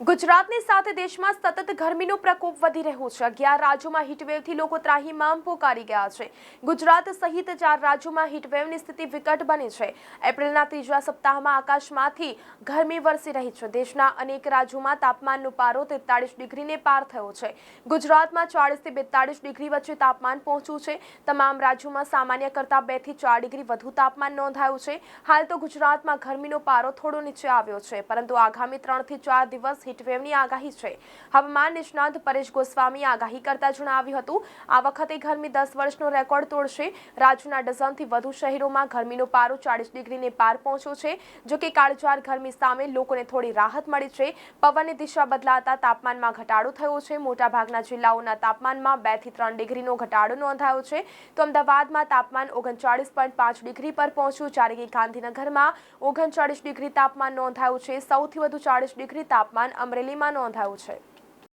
ગુજરાતની સાથે દેશમાં સતત ગરમીનો પ્રકોપ વધી રહ્યો છે. અગિયાર રાજ્યોમાં હીટવેવથી લોકો ત્રાહીમામ પોકારી ગયા છે. ગુજરાત સહિત ચાર રાજ્યોમાં હીટવેવની સ્થિતિ વિકટ બની છે. એપ્રિલના ત્રીજા સપ્તાહમાં આકાશમાંથી ગરમી વરસી રહી છે. દેશના અનેક રાજ્યોમાં તાપમાનનો પારો તેતાળીસ ડિગ્રીને પાર થયો છે. ગુજરાતમાં ચાળીસથી બેતાળીસ ડિગ્રી વચ્ચે તાપમાન પહોંચ્યું છે. તમામ રાજ્યોમાં સામાન્ય કરતાં બેથી ચાર ડિગ્રી વધુ તાપમાન નોંધાયું છે. હાલ તો ગુજરાતમાં ગરમીનો પારો થોડો નીચે આવ્યો છે. પરંતુ આગામી ત્રણથી ચાર દિવસ હીટવેવની આગાહી છે. હવામાન નિષ્ણાંત પરેશ ગોસ્વામી આગાહી કરતા જણાવ્યું હતું, આ વખતે ગરમી દસ વર્ષનો રેકોર્ડ તોડશે. રાજ્યના ડઝનથી વધુ શહેરોમાં ગરમીનો પારો ચાળીસ ડિગ્રીને પાર પહોંચ્યો છે. જો કે કાળઝાળ ગરમી સામે લોકોને થોડી રાહત મળી છે. પવનની દિશા બદલાતા તાપમાનમાં ઘટાડો થયો છે. મોટાભાગના જિલ્લાઓના તાપમાનમાં બેથી ત્રણ ડિગ્રીનો ઘટાડો નોંધાયો છે. તો અમદાવાદમાં તાપમાન ઓગણચાળીસ પોઈન્ટ પાંચ ડિગ્રી પર પહોંચ્યું. જ્યારે કે ગાંધીનગરમાં ઓગણચાળીસ ડિગ્રી તાપમાન નોંધાયું છે. સૌથી વધુ ચાળીસ ડિગ્રી તાપમાન અમરેલીમાં નોંધાયું છે.